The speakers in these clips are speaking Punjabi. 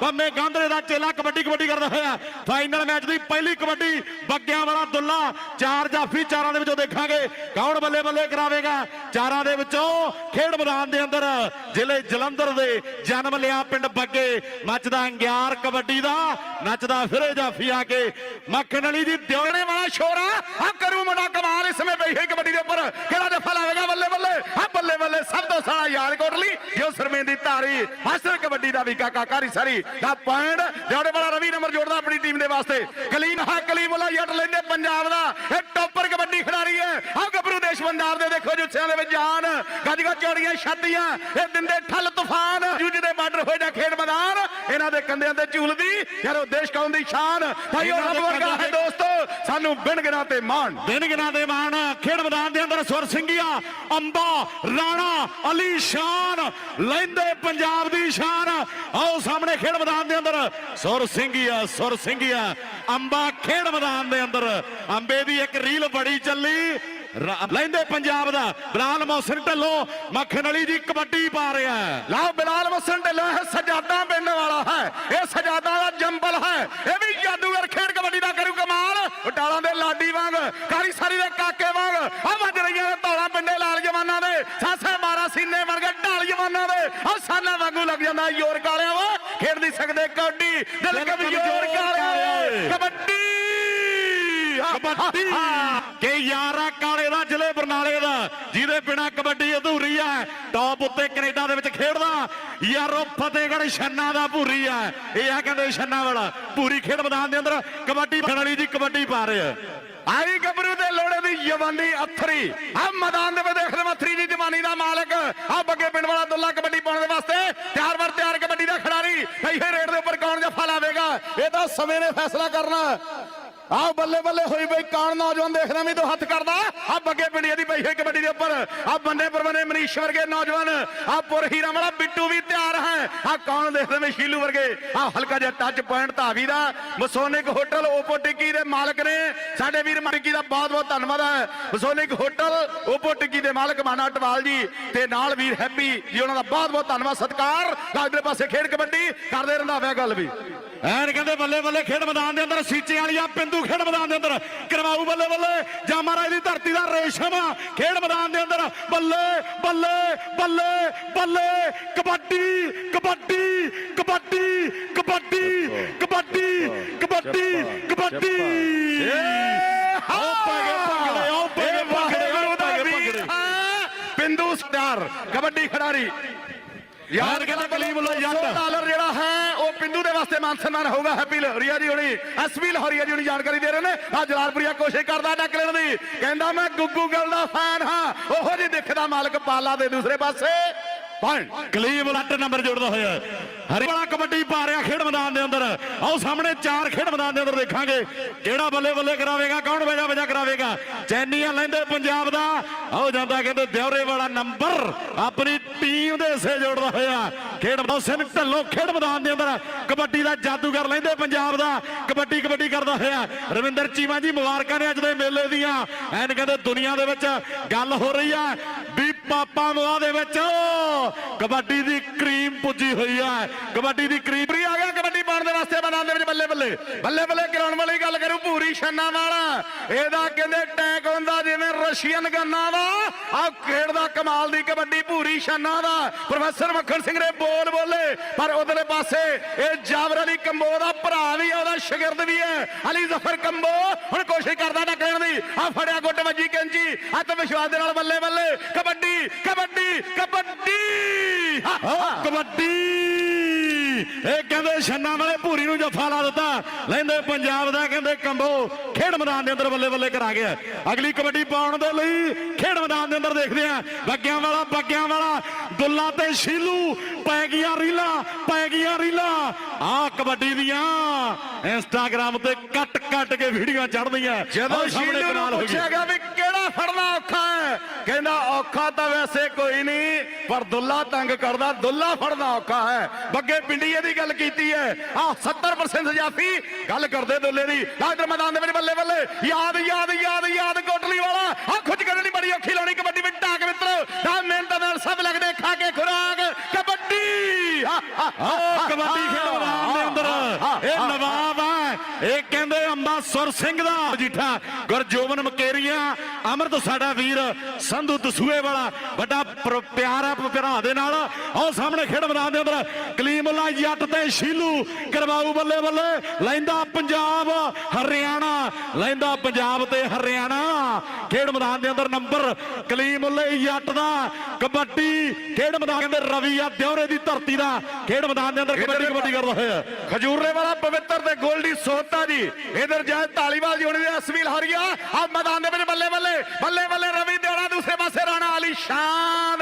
ਪੰਮੇ ਗਾਂਧਰੇ ਦਾ ਚੇਲਾ ਕਬੱਡੀ ਕਬੱਡੀ ਕਰਦਾ ਹੋਇਆ। ਫਾਈਨਲ ਮੈਚ ਦੀ ਪਹਿਲੀ ਕਬੱਡੀ ਬੱਗਿਆਂ ਵਾਲਾ ਦੁੱਲਾ। ਚਾਰ ਜਾਫੀ ਚਾਰਾਂ ਦੇ ਵਿੱਚੋਂ ਦੇਖਾਂਗੇ। ਕੌਣ ਬੱਲੇ ਬੱਲੇ ਕਰਾਵੇਗਾ? ਚਾਰਾਂ ਦੇ ਵਿੱਚੋਂ ਖੇਡ ਮੈਦਾਨ ਦੇ ਅੰਦਰ, ਜ਼ਿਲ੍ਹੇ ਜਲੰਧਰ ਦੇ ਜਨਮ ਲਿਆ ਪਿੰਡ ਬੱਗੇ। ਮੱਚਦਾ ਅੰਗਿਆਰ ਕਬੱਡੀ ਦਾ, ਨੱਚਦਾ ਫਿਰੇ ਜਾਫੀ ਆ ਕੇ। ਮੱਖਣ ਵਾਲੀ ਦੀ ਦਿਉਣੇ ਵਾਲਾ ਸ਼ੋਰਾ। ਆ ਕਰੂ ਮੁੰਡਾ ਕਮਾਲ, ਇਸ ਸਮੇਂ ਪਈ ਕਬੱਡੀ ਦੇ ਉੱਪਰ। ਕਿਹੜਾ ਜਫਾ ਲਾਵੇਗਾ ਬੱਲੇ ਬੱਲੇ? ਬੱਲੇ ਬੱਲੇ ਸਭ ਤੋਂ ਸਾਰਾ ਯਾਦ ਕੋਟਲੀ ਜੋ ਸਰਮੇ ਦੀ ਧਾਰੀ, ਮਾਸਟਰ ਕਬੱਡੀ ਦਾ ਵੀ ਕਾਕਾ ਕਾਰੀ ਸਾਰੀ, ਦਾ ਪੁਆਇੰਟ ਦਿਉੜੇ ਵਾਲਾ ਰਵੀ ਨੰਬਰ ਜੋੜਦਾ ਆਪਣੀ ਟੀਮ ਦੇ ਵਾਸਤੇ। ਕਲੀਮ ਹਾ ਕਲੀਮੁੱਲਾ ਜੱਟ ਲੈਂਦੇ ਪੰਜਾਬ ਦਾ, ਇਹ ਟੌਪਰ ਕਬੱਡੀ ਖਿਡਾਰੀ ਹੈ। ਆ ਗੱਭਰੂ ਦੇਸ਼ ਪੰਜਾਬ ਦੇ ਦੇਖੋ ਜੁੱਸਿਆਂ ਦੇ ਵਿੱਚ ਜਾਨ। ਗੱਜ ਗੱਜ ਚੋੜੀਆਂ ਛੱਡੀਆਂ ਇਹ ਦਿੰਦੇ ਠੱਲ ਤੂਫਾਨ। ਜੂਝ ਦੇ ਬਾਰਡਰ ਹੋਏ ਜਾਂ ਖੇਡ ਮੈਦਾਨ। ਇਹਨਾਂ ਦੇ ਕੰਧਿਆਂ ਤੇ ਝੂਲਦੀ ਯਾਰੋ ਦੇਸ਼ ਕੌਮ ਦੀ ਸ਼ਾਨ। ਭਾਈ ਉਹ ਰੱਬ ਵਰਗਾ ਹੈ ਦੋਸਤੋ। ਸਾਨੂੰ ਬਿਨ ਗਿਣਾ ਤੇ ਮਾਣ। ਬਿਨ ਗਿਣਾ ਤੇ ਮਾਣ। ਖੇਡ ਮੈਦਾਨ ਦੇ ਅੰਦਰ ਸੁਰ ਸਿੰਘੀਆ। ਅੰਬਾ ਰਾਣਾ ਅਲੀ ਸ਼ਾਨ। ਲੈਂਦੇ ਪੰਜਾਬ ਦੀ ਸ਼ਾਨ। ਆਓ ਸਾਹਮਣੇ ਖੇਡ ਮੈਦਾਨ ਦੇ ਅੰਦਰ। ਸੁਰ ਸਿੰਘੀਆ ਸੁਰ ਸਿੰਘੀਆ। ਅੰਬਾ ਖੇਡ ਮੈਦਾਨ ਦੇ ਅੰਦਰ। ਅੰਬੇ ਦੀ ਇੱਕ ਰੀਲ ਬੜੀ ਚੱਲੀ। ਲੈਂਦੇ ਪੰਜਾਬ ਦਾ। ਬਲਾਲ ਮੌਸਨ ਢੱਲੋਂ ਮੱਖਣ ਵਾਲੀ ਦੀ ਕਬੱਡੀ ਪਾ ਰਿਹਾ ਹੈ। ਲਓ ਬਿਲਾਲ ਮਸਨ ਢਿੱਲੋਂ ਇਹ ਸਜਾਦਾ ਪਿੰਡ ਵਾਲਾ ਹੈ। ਇਹ ਸਜਾਦਾ ਦਾ ਜੰਬਲ ਹੈ। ਇਹ ਵੀ ਜਾਦੂਗਰ ਖੇਡ ਕਬੱਡੀ ਦਾ ਕਰੂ ਕਮਾਲ। ਬਟਾਲਾਂ ਦੇ ਲਾਡੀ ਵਾਂਗ ਕਾਰੀ ਸਾਰੀ ਦੇ ਕਾਕੇ ਵਾਂਗ। ਆ ਵੱਜ ਰਹੀਆਂ ਨੇ ਧੌਲਾ ਪਿੰਡੇ ਲਾਲ ਜਵਾਨਾਂ ਦੇ। ਸਾਸੇ ਮਾਰਾ ਸੀਨੇ ਵਰਗੇ ਢਾਲ ਜਵਾਨਾਂ ਦੇ। ਆ ਸਾਨਾ ਵਾਂਗੂ ਲੱਗ ਜਾਂਦਾ ਯੋਰ ਕਾਲਿਆ ਵਾ ਖੇਡ ਨਹੀਂ ਸਕਦੇ ਕਬੱਡੀ। ਦਿਲ ਕਮਜ਼ੋਰ ਕਾਲਿਆ ਕਾਲੇ। ਕਬੱਡੀ! ਕਬੱਡੀ। ਕਿ ਯਾਰਾ ਕਾਲੇ ਦਾ ਜ਼ਿਲ੍ਹੇ ਬਰਨਾਲੇ ਦਾ ਜਿਹਦੇ ਬਿਨਾ ਕਬੱਡੀ ਅਧੂਰੀ ਹੈ ਟੌਪ ਉੱਤੇ ਕੈਨੇਡਾ ਦੇ ਵਿੱਚ ਖੇਡਦਾ। ਯਾਰੋ ਫਤਿਹਗੜ੍ਹ ਛੰਨਾ ਦਾ ਭੂਰੀ ਹੈ ਇਹ ਆ ਕਹਿੰਦੇ ਛੰਨਾ ਵਾਲਾ। ਪੂਰੀ ਖੇਡ ਮੈਦਾਨ ਦੇ ਅੰਦਰ ਕਬੱਡੀ ਖਿਡਾਰੀ ਦੀ ਕਬੱਡੀ ਪਾ ਰਿਹਾ ਆਈ ਗੱਭਰੂ ਦੇ ਲੋੜੇ ਦੀ ਜਵਾਨੀ ਅਥਰੀ। ਆ ਮੈਦਾਨ ਦੇ ਵਿੱਚ ਦੇਖ ਰਹੇ ਅਥਰੀ ਦੀ ਜਵਾਨੀ ਦਾ ਮਾਲਕ। ਆ ਬੱਗੇ ਪਿੰਡ ਵਾਲਾ ਦੁੱਲਾ ਕਬੱਡੀ ਪਾਉਣ ਦੇ ਵਾਸਤੇ ਤਿਆਰ ਵਰ ਤਿਆਰ ਕਬੱਡੀ ਦਾ ਖਿਡਾਰੀ। ਇਹ ਰੇਡ ਦੇ ਉੱਪਰ ਕੌਣ ਜੱਫਾ ਲਾਵੇਗਾ ਇਹ ਤਾਂ ਸਮੇਂ ਨੇ ਫੈਸਲਾ ਕਰਨਾ। ਆ ਬੱਲੇ ਬੱਲੇ ਹੋਈ ਬਈ ਕੌਣ ਨੌਜਵਾਨ ਦੇਖ ਰਿਹਾ ਵੀ ਤੂੰ ਹੱਥ ਕਰਦਾ। ਆ ਬੱਗੇ ਪਿੰਡੀਆਂ ਦੀ ਪਈ ਹੈ ਕਬੱਡੀ ਦੇ ਉੱਪਰ। ਆ ਬੰਦੇ ਪਰਵਨੇ ਮਨੀਸ਼ ਵਰਗੇ ਨੌਜਵਾਨ। ਆ ਪੁਰ ਹੀਰਾ ਵਾਲਾ ਬਿੱਟੂ ਵੀ ਤਿਆਰ ਹੈ। ਆ ਕੌਣ ਦੇਖ ਰਹੇ ਸ਼ੀਲੂ ਵਰਗੇ। ਆ ਹਲਕਾ ਜਿਹਾ ਟੱਚ ਪੁਆਇੰਟ ਧਾਵੀ ਦਾ। ਮਸੋਨਿਕ ਹੋਟਲ ਓਪੋ ਟਿੱਕੀ ਦੇ ਮਾਲਕ ਨੇ। ਸਾਡੇ ਵੀਰ ਟਿੱਕੀ ਦਾ ਬਹੁਤ ਬਹੁਤ ਧੰਨਵਾਦ ਹੈ। ਮਸੋਨਿਕ ਹੋਟਲ ਓਪੋ ਟਿੱਕੀ ਦੇ ਮਾਲਕ ਮਾਨਾ ਟਵਾਲ ਜੀ। ਤੇ ਨਾਲ ਵੀਰ ਹੈਪੀ ਜੀ, ਉਹਨਾਂ ਦਾ ਬਹੁਤ ਬਹੁਤ ਧੰਨਵਾਦ, ਸਤਿਕਾਰ। ਲਾਜਦੇ ਪਾਸੇ ਖੇਡ ਕਬੱਡੀ। ਕਰਦੇ ਰੰਧਾਵਿਆ ਗੱਲ ਵੀ। ਐਨ ਕਹਿੰਦੇ ਬੱਲੇ ਬੱਲੇ ਖੇਡ ਮੈਦਾਨ ਦੇ ਅੰਦਰ ਸੀਚੇ ਵਾਲੀਆਂ ਪਿੰਦੂ ਖੇਡ ਮੈਦਾਨ ਦੇ ਅੰਦਰ। ਕਰਵਾਊ ਬੱਲੇ ਬੱਲੇ ਜਾਂ ਮਹਾਰਾਜ ਦੀ ਧਰਤੀ ਦਾ ਰੇਸ਼ਮ ਖੇਡ ਮੈਦਾਨ ਦੇ ਅੰਦਰ। ਬੱਲੇ ਬੱਲੇ ਬੱਲੇ ਬੱਲੇ ਕਬੱਡੀ ਕਬੱਡੀ ਕਬੱਡੀ ਕਬੱਡੀ ਕਬੱਡੀ ਕਬੱਡੀ ਕਬੱਡੀ। ਬਿੰਦੂ ਸਟਾਰ ਕਬੱਡੀ ਖਿਡਾਰੀ। ਯਾਰ ਕਹਿੰਦਾ ਕਲੀਮ ਲੋ ਜੱਟ ਡਾਲਰ ਜਿਹੜਾ ਹੈ ਉਹ ਪਿੰਦੂ ਦੇ ਵਾਸਤੇ ਮਾਨ ਸਨਮਾਨ ਹੋਊਗਾ। ਹੈਪੀ ਲਹਰੀਆ ਜੀ ਹੁਣੀ ਐਸਪੀ ਲਹਰੀਆ ਜੀ ਹੁਣੀ ਜਾਣਕਾਰੀ ਦੇ ਰਹੇ ਨੇ। ਆ ਜਲਾਲਪੁਰੀਆ ਕੋਸ਼ਿਸ਼ ਕਰਦਾ ਟੱਕ ਲੈਣ ਦੀ। ਕਹਿੰਦਾ ਮੈਂ ਗੁੱਗੂ ਗੱਲ ਦਾ ਫੈਨ ਹਾਂ। ਉਹੋ ਜੀ ਦਿਖਦਾ ਮਾਲਕ ਪਾਲਾ ਦੇ ਦੂਸਰੇ ਪਾਸੇ। ਪੁਆਇੰਟ ਕਲੀਬ ਲੱਟ ਨੰਬਰ ਜੋੜਦਾ ਹੋਇਆ ਹਰੀ ਵਾਲਾ ਕਬੱਡੀ ਪਾ ਰਿਹਾ ਖੇਡ ਮੈਦਾਨ ਦੇ ਅੰਦਰ। ਆਓ ਸਾਹਮਣੇ ਚਾਰ ਖੇਡ ਮੈਦਾਨ ਦੇ ਅੰਦਰ ਦੇਖਾਂਗੇ। ਕਿਹੜਾ ਬੱਲੇ ਬੱਲੇ ਕਰਾਵੇਗਾ, ਕੌਣ ਵਜਾ ਵਜਾ ਕਰਾਵੇਗਾ? ਚੈਨੀਆਂ ਲੈਂਦੇ ਪੰਜਾਬ ਦਾ। ਆਓ ਜਾਂਦਾ ਕਹਿੰਦੇ ਦਿਉਰੇ ਵਾਲਾ ਨੰਬਰ। ਆਪਣੀ ਟੀਮ ਦੇ ਹਿੱਸੇ ਜੋੜਦਾ ਹੋਇਆ। ਖੇਡ ਮੌਸਮ ਢੱਲੋਂ ਖੇਡ ਮੈਦਾਨ ਦੇ ਅੰਦਰ ਕਬੱਡੀ ਦਾ ਜਾਦੂਗਰ ਲੈਂਦੇ ਪੰਜਾਬ ਦਾ। ਕਬੱਡੀ ਕਬੱਡੀ ਕਰਦਾ ਹੋਇਆ। ਰਵਿੰਦਰ ਚੀਮਾ ਜੀ ਮੁਬਾਰਕਾਂ ਨੇ ਅੱਜ ਦੇ ਮੇਲੇ ਦੀਆਂ। ਐਨ ਕਹਿੰਦੇ ਦੁਨੀਆ ਦੇ ਵਿੱਚ ਗੱਲ ਹੋ ਰਹੀ ਆ। ਪਾਪਾ ਮੋਆ ਦੇ ਵਿੱਚ। ਕਬੱਡੀ ਦੀ ਕਰੀਮ ਪੁੱਜੀ ਹੋਈ ਆ ਕਬੱਡੀ ਦੀ ਕਰੀਮ ਪੂਰੀ ਆ ਗਿਆ ਕਬੱਡੀ ਪਾਉਣ ਦੇ ਵਾਸਤੇ ਮੈਦਾਨ ਦੇ ਵਿੱਚ ਬੱਲੇ ਬੱਲੇ। ਬੱਲੇ ਬੱਲੇ ਕਰਾਉਣ ਵਾਲੀ ਗੱਲ ਕਰੂ, ਭੂਰੀ ਛੰਨਾ ਵਾਲਾ ਇਹਦਾ ਕਹਿੰਦੇ ਟੈਕ ਹੁੰਦਾ ਜਿਵੇਂ ਰਸ਼ੀਅਨ ਗੰਨਾ ਦਾ ਆ ਖੇਡ ਦਾ ਕਮਾਲ ਦੀ ਕਬੱਡੀ ਭੂਰੀ ਛੰਨਾ ਦਾ ਪ੍ਰੋਫੈਸਰ ਮੱਖਣ ਸਿੰਘ ਨੇ ਬੋਲ ਬੋਲੇ, ਪਰ ਉਧਰਲੇ ਪਾਸੇ ਇਹ ਜਾਵਰ ਅਲੀ ਕੰਬੋ ਦਾ ਭਰਾ ਵੀ ਉਹਦਾ ਸ਼ਾਗਿਰਦ ਵੀ ਹੈ। ਅਲੀ ਜ਼ਫਰ ਕੰਬੋ, ਹੁਣ ਕੋਸ਼ਿਸ਼ ਕਰਦਾ ਟੱਕਣ ਦੀ। ਆ ਫੜਿਆ ਗੁੱਟ ਆਤਮ ਵਿਸ਼ਵਾਸ ਦੇ ਨਾਲ ਬੱਲੇ ਬੱਲੇ। ਕਬੱਡੀ ਕਬੱਡੀ ਕਬੱਡੀ। ਕਬੱਡੀ। ਇਹ ਕਹਿੰਦੇ ਛੰਨਾ ਵਾਲੇ ਭੂਰੀ ਨੂੰ ਜੱਫਾ ਲਾ ਦਿੱਤਾ। ਲੈਂਦੇ ਪੰਜਾਬ ਦਾ ਕਹਿੰਦੇ ਕੰਬੋ। ਖੇਡ ਮੈਦਾਨ ਦੇ ਅੰਦਰ ਬੱਲੇ ਬੱਲੇ ਕਰਾ ਗਿਆ। ਅਗਲੀ ਕਬੱਡੀ ਪਾਉਣ ਦੇ ਲਈ ਖੇਡ ਮੈਦਾਨ ਦੇ ਅੰਦਰ ਦੇਖਦੇ ਆ ਬੱਗਿਆਂ ਵਾਲਾ ਬੱਗਿਆਂ ਵਾਲਾ। ਦੁੱਲਾ ਤੇ ਸ਼ੀਲੂ ਪੈ ਗਈਆਂ ਰੀਲਾਂ ਪੈ ਗਈਆਂ ਰੀਲਾਂ। ਆਹ ਕਬੱਡੀ ਦੀਆਂ ਇੰਸਟਾਗ੍ਰਾਮ ਤੇ ਕੱਟ ਕੱਟ ਕੇ ਵੀਡੀਓ ਚੜ੍ਹਦੀਆਂ। ਜਦੋਂ ਸ਼ੀਲੂ ਨੂੰ ਪੁੱਛਿਆ ਗਿਆ ਵੀ ਫੜਨਾ ਔਖਾ ਹੈ। ਕਹਿੰਦਾ ਔਖਾ ਤਾਂ ਵੈਸੇ ਕੋਈ ਨਹੀਂ ਪਰ ਦੁੱਲਾ ਤੰਗ ਕਰਦਾ ਦੁੱਲਾ ਫੜਨਾ ਔਖਾ ਹੈ। ਬੱਗੇ ਪਿੰਡੀਏ ਦੀ ਗੱਲ ਕੀਤੀ ਹੈ। ਆ 70% ਜਾਫੀ ਗੱਲ ਕਰਦੇ ਦੁੱਲੇ ਦੀ। ਲਾਦਰ ਮੈਦਾਨ ਦੇ ਵਿੱਚ ਬੱਲੇ ਬੱਲੇ। ਯਾਦ ਯਾਦ ਯਾਦ ਯਾਦ ਕੋਟਲੀ ਵਾਲਾ। ਆ ਖੁੱਚ ਕਰਨੀ ਬੜੀ ਔਖੀ ਲਾਉਣੀ ਕਬੱਡੀ ਵਿੱਚ ਟਾਕ ਮਿੱਤਰੋ। ਦਾ ਮਿਹਨਤ ਨਾਲ ਸਭ ਲੱਗਦੇ ਖਾ ਕੇ ਖੁਰਾਕ। ਕਬੱਡੀ! ਕਬੱਡੀ ਖੇਡ ਮੈਦਾਨ ਦੇ ਅੰਦਰ। ਇਹ ਨਵਾਬ ਹੈ ਇਹ ਕਹਿੰਦੇ ਅੰਬਾ ਸਿੰਘ ਦਾ ਜੀਠਾ, ਗੁਰਜੋਬਨ ਮਕੇਰੀਆ, ਅਮਰਤ ਸਾਡਾ ਵੀਰ, ਸੰਧੂ ਦਸੂਏ ਵਾਲਾ, ਵੱਡਾ ਪਿਆਰ ਹੈ ਭਰਾ ਦੇ ਨਾਲ ਆਹ ਸਾਹਮਣੇ ਖੇਡ ਮੈਦਾਨ ਦੇ ਅੰਦਰ ਕਲੀਮੁੱਲਾ ਜੱਟ ਤੇ ਸ਼ੀਲੂ ਕਰਵਾਊ ਬੱਲੇ ਬੱਲੇ, ਲੈਂਦਾ ਪੰਜਾਬ, ਹਰਿਆਣਾ, ਲੈਂਦਾ ਪੰਜਾਬ ਤੇ ਹਰਿਆਣਾ। ਖੇਡ ਮੈਦਾਨ ਦੇ ਅੰਦਰ ਨੰਬਰ ਕਲੀਮੁੱਲੇ ਜੱਟ ਦਾ ਕਬੱਡੀ ਖੇਡ ਮੈਦਾਨ ਕਹਿੰਦੇ ਰਵੀ ਆ ਦਿਉਰੇ ਦੀ ਧਰਤੀ ਦਾ ਖੇਡ ਮੈਦਾਨ ਦੇ ਅੰਦਰ ਕਬੱਡੀ ਕਬੱਡੀ ਕਰਦਾ ਹੋਇਆ। ਖਜੂਰੇ ਵਾਲਾ ਪਵਿੱਤਰ ਤੇ ਗੋਲਡੀ ਸੋਹਤਾ ਜੀ। ਇਧਰ ਜੈ ਢਾਲੀਵਾਲ ਜੀ ਹੋਣੀ ਦੇ ਅਸਵੀਲ ਹਰੀਆ। ਆ ਮੈਦਾਨ ਦੇ ਵਿੱਚ ਬੱਲੇ ਬੱਲੇ ਬੱਲੇ ਬੱਲੇ ਰਵੀ ਦੇਵੜਾ ਦੂਸਰੇ ਪਾਸੇ ਰਾਣਾ ਅਲੀ ਸ਼ਾਨ।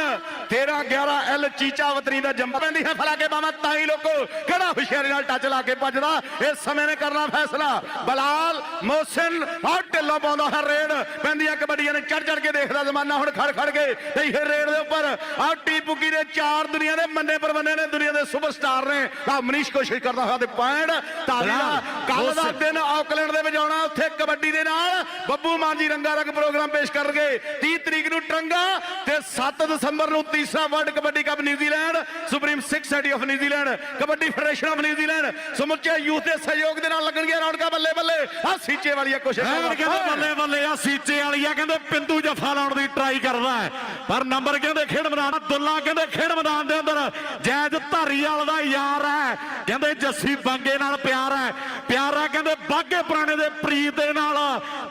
13 11 ਐਲ ਚੀਚਾ ਵਤਰੀ ਦਾ ਜੰਮ ਪੈਂਦੀ ਹੈ। ਫਲਾ ਕੇ ਬਾਵਾ ਤਾਈ ਲੋਕੋ ਕਿਹੜਾ ਹੁਸ਼ਿਆਰੀ ਨਾਲ ਟੱਚ ਲਾ ਕੇ ਭੱਜਦਾ। ਇਸ ਸਮੇਂ ਨੇ ਕਰਨਾ ਫੈਸਲਾ। ਬਲਾਲ ਮੋਹਸਿਨ ਆ ਢਿੱਲੋਂ ਪਾਉਂਦਾ ਹੈ ਰੇਡ। ਪੈਂਦੀਆਂ ਕਬੱਡੀਆਂ ਨੇ ਚੜ ਚੜ ਕੇ ਦੇਖਦਾ ਜ਼ਮਾਨਾ ਹੁਣ ਖੜ ਖੜ ਕੇ। ਤੇ ਇਹ ਰੇਡ ਦੇ ਉੱਪਰ ਆ ਟੀਪੂਕੀ ਦੇ ਚਾਰ ਦੁਨੀਆ ਦੇ ਮੰਨੇ ਪਰਵੰਨੇ ਨੇ ਦੁਨੀਆ ਦੇ ਸੁਪਰਸਟਾਰ ਨੇ। ਆ ਮਨੀਸ਼ ਕੋਸ਼ਿਸ਼ ਕਰਦਾ ਹੋਇਆ ਤੇ ਪੁਆਇੰਟ। ਤਾਲੀ ਦਾ ਕੱਲ ਦਾ ਦਿਨ ਆਕਲੈਂਡ ਦੇ ਵਿੱਚ ਆਉਣਾ। ਉੱਥੇ ਕਬੱਡੀ ਦੇ ਨਾਲ ਬੱਬੂ ਮਾਨ ਜੀ ਰੰਗਾ ਰੰਗ ਪ੍ਰੋਗਰਾਮ ਪੇਸ਼ ਕਰਨਗੇ। 30 ਤਰੀਕ ਨੂੰ ਟਰੰਗਾ ਤੇ 7 ਦਸੰਬਰ ਨੂੰ ਤੀਸਰਾ world kabaddi cup New Zealand supreme 6 society of New Zealand kabaddi federation of New Zealand ਸਮੁੱਚੇ ਯੂਥ ਦੇ ਸਹਿਯੋਗ ਦੇ ਨਾਲ ਲੱਗਣਗੀਆਂ ਰੌਣਕਾਂ ਬੱਲੇ ਬੱਲੇ ਆ ਸੀਚੇ ਵਾਲੀਆਂ ਕੋਸ਼ਿਸ਼ ਕਹਿੰਦੇ ਬੱਲੇ ਬੱਲੇ ਆ ਸੀਚੇ ਵਾਲੀ ਆ ਕਹਿੰਦੇ ਪਿੰਦੂ ਜਫਾ ਲਾਉਣ ਦੀ ਟਰਾਈ ਕਰਦਾ ਹੈ। ਪਰ ਨੰਬਰ ਕਹਿੰਦੇ ਖੇਡ ਮੈਦਾਨ ਦੁੱਲਾ ਕਹਿੰਦੇ ਖੇਡ ਮੈਦਾਨ ਦੇ ਅੰਦਰ ਜੈਜ ਧਾਰੀਵਾਲ ਦਾ ਯਾਰ ਹੈ। ਕਹਿੰਦੇ ਜੱਸੀ ਬੰਗੇ ਨਾਲ ਪਿਆਰ ਹੈ। ਪਿਆਰ ਹੈ ਕਹਿੰਦੇ ਬਾਗੇ ਪੁਰਾਣੇ ਦੇ ਪ੍ਰੀਤ ਦੇ ਨਾਲ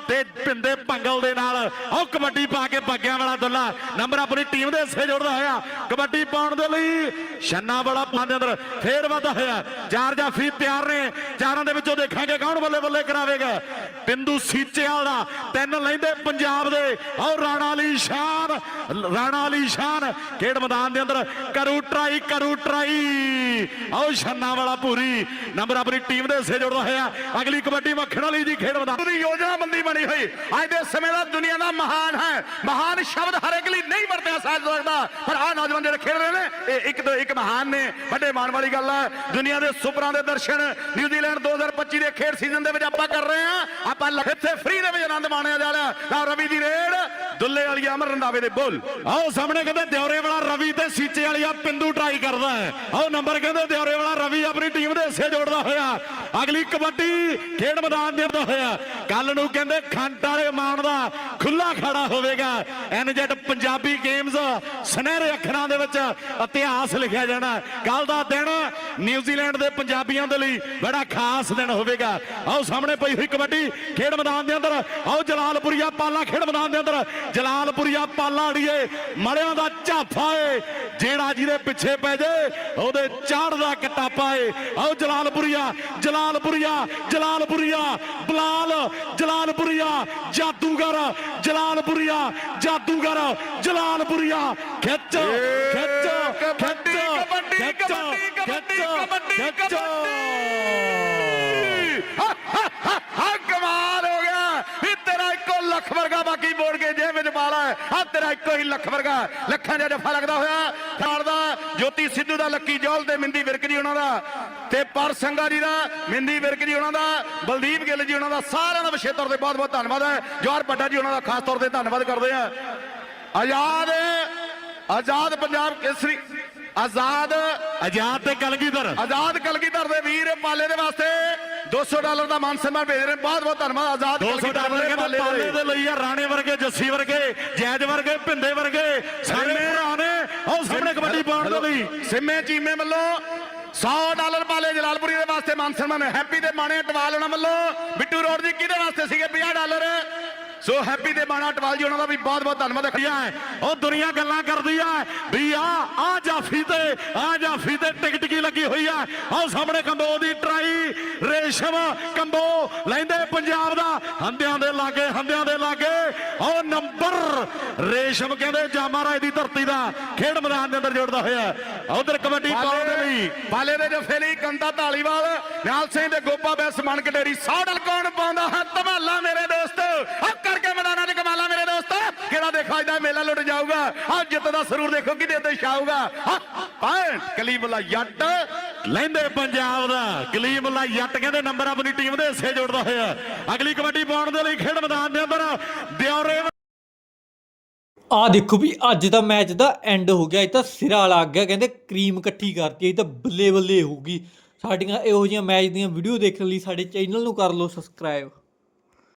ਤੇ ਪਿੰਦੇ ਪੰਗਲ ਦੇ ਨਾਲ। ਉਹ ਕਬੱਡੀ ਪਾ ਕੇ ਬਾਗਿਆਂ ਵਾਲਾ ਦੁੱਲਾ ਨੰਬਰ ਆਪਣੀ ਟੀਮ ਦੇ ਹਿੱਸੇ ਜੋੜਦਾ ਹੋਇਆ। ਕਬੱਡੀ ਪਾਉਣ ਦੇ ਲਈ ਛੰਨਾ ਵਾਲਾ ਪਾਉਣ ਅੰਦਰ ਫੇਰ ਵਾਧਾ ਹੋਇਆ। ਚਾਰ ਜਾਫੀ ਤਿਆਰ ਨੇ। ਚਾਰਾਂ ਦੇ ਵਿੱਚੋਂ ਦੇਖਾਂਗੇ ਕੌਣ ਬੱਲੇ ਬੱਲੇ ਕਰਾਵੇਗਾ। ਬਿੰਦੂ ਸੀਚੇਵਾਲ ਦਾ ਤਿੰਨ ਲੈਂਦੇ ਪੰਜਾਬ ਦੇ। ਔਰ ਰਾਣਾ ਅਲੀ ਸ਼ਾਨ, ਰਾਣਾ ਅਲੀ ਸ਼ਾਨ, ਖੇਡ ਮੈਦਾਨ ਦੇ ਅੰਦਰ ਕਰੂ ਟਰਾਈ ਕਰੂ ਟਰਾਈ। ਆਓ ਛੰਨਾ ਵਾਲਾ ਪੂਰੀ। ਨੰਬਰ ਆਪਣੀ ਟੀਮ ਦੇ ਹਿੱਸੇ ਜੋੜਦਾ ਹੋਇਆ। ਅਗਲੀ ਕਬੱਡੀ ਮੱਖਣ ਵਾਲੀ ਦੀ ਖੇਡ ਮੈਦਾਨ। ਉਹਦੀ ਯੋਜਨਾ ਬੰਦੀ ਬਣੀ ਹੋਈ। ਅੱਜ ਦੇ ਸਮੇਂ ਦਾ ਦੁਨੀਆ ਦਾ ਮਹਾਨ ਹੈ। ਮਹਾਨ ਸ਼ਬਦ ਹਰ ਇੱਕ ਲਈ ਨਹੀਂ ਵਰਤਿਆ ਜਾ ਸਕਦਾ। ਪਰ ਆਹ ਨੌਜਵਾਨ ਜਿਹੜੇ ਖੇਡ ਰਹੇ ਨੇ, ਇਹ ਇੱਕ ਤੋਂ ਇੱਕ ਮਹਾਨ ਨੇ, ਵੱਡੇ ਮਾਣ ਵਾਲੀ ਗੱਲ ਹੈ ਦੁਨੀਆ ਦੇ ਸੁਪਰਾਂ ਦੇ ਦਰਸ਼ਨ ਨਿਊਜ਼ੀਲੈਂਡ 2025 ਦੇ ਖੇਡ ਸੀਜ਼ਨ ਦੇ ਵਿੱਚ ਆਪਾਂ ਕਰ ਰਹੇ ਹਾਂ। ਆਪਾਂ ਲ- ਇੱਥੇ ਫ੍ਰੀ ਦੇ ਵਿੱਚ ਆਨੰਦ ਮਾਣਿਆ ਜਾ ਰਿਹਾ। ਰਵੀ ਦੀ ਰੇਡ ਦੁੱਲੇ ਵਾਲੀ ਅਮਰ ਰੰਦਾਵੇ ਦੇ ਬੋਲ। ਆਓ ਸਾਹਮਣੇ ਕਹਿੰਦੇ ਦਿਉਰੇ ਵਾਲਾ ਰਵੀ ਤੇ ਸੀਚੇ ਵਾਲੀ ਆ ਪਿੰਦੂ ਟਰਾਈ ਕਰਦਾ ਹੈ। ਆਓ ਨੰਬਰ ਕਹਿੰਦੇ ਦਿਉਰੇ ਵਾਲਾ ਰਵੀ ਆਪਣੀ ਟੀਮ ਦੇ ਹਿੱਸੇ ਜੋੜਦਾ ਹੋਇਆ। ਅਗਲੀ ਕਬੱਡੀ ਖੇਡ ਮੈਦਾਨ ਦੇ ਅੰਦਰ ਹੋਇਆ। ਕੱਲ ਨੂੰ ਕਹਿੰਦੇ ਖੰਡ ਵਾਲੇ ਮਾਨ ਦਾ ਖੁੱਲਾ ਖੜਾ ਹੋਵੇਗਾ। ਐਨਜੈਟ ਪੰਜਾਬੀ ਗੇਮਸ ਸੁਨਹਿਰੇ ਅੱਖਰਾਂ ਦੇ ਵਿੱਚ ਇਤਿਹਾਸ ਲਿਖਿਆ ਜਾਣਾ। ਕੱਲ ਦਾ ਦਿਨ ਨਿਊਜ਼ੀਲੈਂਡ ਦੇ ਪੰਜਾਬੀਆਂ ਦੇ ਲਈ ਬੜਾ ਖਾਸ ਦਿਨ ਹੋਵੇਗਾ। ਆਓ ਸਾਹਮਣੇ ਪਈ ਹੋਈ ਕਬੱਡੀ ਖੇਡ ਮੈਦਾਨ ਦੇ ਅੰਦਰ। ਆਓ ਜਲਾਲਪੁਰੀਆ ਪਾਲਾ ਖੇਡ ਮੈਦਾਨ ਦੇ ਅੰਦਰ। ਜਲਾਲਪੁਰੀਆ ਪਾਲਾ ਅੜੀਏ ਮੜਿਆਂ ਦਾ ਝਾਫਾ ਏ ਜਿਹੜਾ ਜਿਹਦੇ ਪਿੱਛੇ ਪੈ ਜੇ ਉਹਦੇ ਚਾੜਦਾ ਕਟਾਪਾ ਏ ਆਓ ਜਲਾਲਪੁਰੀਆ ਜਲਾਲਪੁਰੀਆ ਜਲਾਲਪੁਰੀਆ ਬਲਾਲ ਜਲਾਲਪੁਰੀਆ ਜਾਦੂਗਰ ਜਲਾਲਪੁਰੀਆ ਜਾਦੂਗਰ ਜਲਾਲਪੁਰੀਆ ਖਿੱਚ ਖਿੱਚ ਕਬੱਡੀ, ਕਬੱਡੀ, ਖਿੱਚ, ਕਬੱਡੀ, ਕਬੱਡੀ, ਕਬੱਡੀ, ਖਿੱਚ। ਕਬੱਡੀ। ਹਾ, ਹਾ, ਹਾ, ਹਾ, ਕਮਾਲ ਹੋ ਗਿਆ ਵੀ ਤੇਰਾ ਇੱਕੋ ਲੱਖ ਵਰਗਾ ਬਾਕੀ ਬੋੜ ਕੇ ਜੇ ਵਿੱਚ ਪਾਲਾ ਹੈ ਆ ਤੇਰਾ ਇੱਕੋ ਹੀ ਲੱਖ ਵਰਗਾ ਲੱਖਾਂ ਦਾ ਜਫਾ ਲੱਗਦਾ ਹੋਇਆ ਖਾਲ ਦਾ ਜੋਤੀ ਸਿੱਧੂ ਦਾ ਲੱਕੀ ਜੋਲ ਤੇ ਮਿੰਦੀ ਵਿਰਕ ਜੀ ਉਹਨਾਂ ਦਾ। ਤੇ ਪਰ ਸੰਗਾ ਜੀ ਦਾ ਮਿੰਦੀ ਵਿਰਕ ਜੀ ਉਹਨਾਂ ਦਾ ਬਲਦੀਪ ਗਿੱਲ ਜੀ ਉਹਨਾਂ ਦਾ ਸਾਰਿਆਂ ਦਾ ਵਿਸ਼ੇਸ਼ ਤੌਰ ਤੇ ਬਹੁਤ ਬਹੁਤ ਧੰਨਵਾਦ ਹੈ। ਜਵਾਹਰ ਭੱਟਾ ਜੀ ਉਹਨਾਂ ਦਾ ਖਾਸ ਤੌਰ ਤੇ ਧੰਨਵਾਦ ਕਰਦੇ ਆ ਆਜ਼ਾਦ ਆਜ਼ਾਦ ਪੰਜਾਬ ਕੇਸਰੀ ਆਜ਼ਾਦ ਆਜ਼ਾਦ ਤੇ ਕਲਗੀਧਰ। ਆਜ਼ਾਦ ਕਲਗੀਧਰ ਦੇ ਵੀਰ ਪਾਲੇ ਦੇ ਵਾਸਤੇ 200 ਡਾਲਰ ਦਾ ਮਾਨ ਸਨਮਾਨ ਭੇਜ ਰਹੇ। ਬਹੁਤ ਬਹੁਤ ਧੰਨਵਾਦ ਆਜ਼ਾਦ 200 ਕਲਗੀਧਰ ਡਾਲਰ ਦੇ ਕਹਿੰਦੇ ਪਾਲੇ ਦੇ ਲਈ ਆ ਰਾਣੇ ਵਰਗੇ ਜੱਸੀ ਵਰਗੇ ਜੈਜ ਵਰਗੇ ਭਿੰਦੇ ਵਰਗੇ ਸਾਡੇ ਭਰਾ ਨੇ ਉਹ ਸਾਹਮਣੇ ਕਬੱਡੀ ਪਾਉਣ ਦੇ ਲਈ। ਸਿੰਮੇ ਚੀਮੇ ਵੱਲੋਂ 100 ਡਾਲਰ ਪਾਲੇ ਜਲਾਲਪੁਰੀ ਦੇ ਵਾਸਤੇ ਮਾਨ ਸਨਮਾਨ ਹੈਪੀ ਦੇ ਮਾਣੇ ਟਵਾਲ ਉਹਨਾਂ ਵੱਲੋਂ। ਬਿੱਟੂ ਰੋਡ ਜੀ ਕਿਹਦੇ ਵਾਸਤੇ ਸੀਗੇ? 50 ਡਾਲਰ। ਸੋ ਹੈਪੀ ਦੇ ਮਾਣਾ ਟਵਾਲ ਜੀ ਉਹਨਾਂ ਦਾ ਵੀ ਬਹੁਤ ਬਹੁਤ ਧੰਨਵਾਦ ਹੈ। ਆ ਉਹ ਦੁਨੀਆ ਗੱਲਾਂ ਕਰਦੀ ਆ ਵੀ ਆ ਆ ਜਾਫੀ ਤੇ ਆ ਜਾਫੀ ਤੇ ਟਿਕਟ ਕੀ ਲੱਗੀ ਹੋਈ ਆ? ਆਹ ਸਾਹਮਣੇ ਕੰਬੋ ਦੀ ਟਰਾਈ ਰੇਸ਼ਮ ਕੰਬੋ ਲੈਂਦੇ ਪੰਜਾਬ ਦਾ। ਹੰਦਿਆਂ ਦੇ ਲਾਗੇ ਹੰਦਿਆਂ ਦੇ ਲਾਗੇ ਉਹ ਨੰਬਰ ਰੇਸ਼ਮ ਕਹਿੰਦੇ ਜਾਮਾ ਰਾਏ ਦੀ ਧਰਤੀ ਦਾ ਖੇਡ ਮੈਦਾਨ ਦੇ ਅੰਦਰ ਜੋੜਦਾ ਹੋਇਆ। ਉਧਰ ਕਬੱਡੀ ਪਾਉਣ ਦੇ ਲਈ। ਪਾਲੇ ਦੇ ਜਫੇ ਲਈ ਕੰਤਾ ਢਾਲੀਵਾਲ ਨਿਹਾਲ ਸਿੰਘ ਦੇ ਗੋਪਾ ਬੈਸ ਕਟੇਰੀ 100 ਡਾਲਰ ਕੌਣ ਪਾਉਂਦਾ ਹੈ ਧਮਾਲਾ ਮੇਰੇ ਦੋਸਤ ਕਰਕੇ ਮੈਦਾਨਾਂ 'ਚ ਕਮਾਲਾ ਮੇਰੇ ਦੋਸਤ। ਕਿਹੜਾ ਦੇਖੋ, ਅੱਜ ਦਾ ਮੇਲਾ ਲੁੱਟ ਜਾਊਗਾ। ਆ ਜਿੱਤ ਦਾ ਸਰੂਰ ਦੇਖੋ ਕਿਹਦੇ ਉੱਤੇ ਛਾਊਗਾ। ਪਾਇੰਟ ਕਲੀਬਲਾ ਜੱਟ ਲੈਂਦੇ ਪੰਜਾਬ ਦਾ। ਕਲੀਮੁੱਲਾ ਜੱਟ ਕਹਿੰਦੇ ਨੰਬਰ ਆਪਣੀ ਟੀਮ ਦੇ ਹਿੱਸੇ ਜੋੜਦਾ ਹੋਇਆ। ਅਗਲੀ ਕਬੱਡੀ ਪਾਉਣ ਦੇ ਲਈ ਖੇਡ ਮੈਦਾਨ ਦੇ ਅੰਦਰ ਦਿਉਰੇ ਆ ਦੇਖੋ ਵੀ ਅੱਜ ਦਾ ਮੈਚ ਦਾ ਐਂਡ ਹੋ ਗਿਆ। ਇਹ ਤਾਂ ਸਿਰਾ ਲੱਗ ਗਿਆ ਕਹਿੰਦੇ ਕਰੀਮ ਇਕੱਠੀ ਕਰਤੀ ਇਹ ਤਾਂ ਬੱਲੇ ਬੱਲੇ ਹੋਊਗੀ। ਸਾਡੀਆਂ ਇਹੋ ਜਿਹੀਆਂ ਮੈਚ ਦੀਆਂ ਵੀਡੀਓ ਦੇਖਣ ਲਈ ਸਾਡੇ ਚੈਨਲ ਨੂੰ ਕਰ ਲਓ ਸਬਸਕ੍ਰਾਈਬ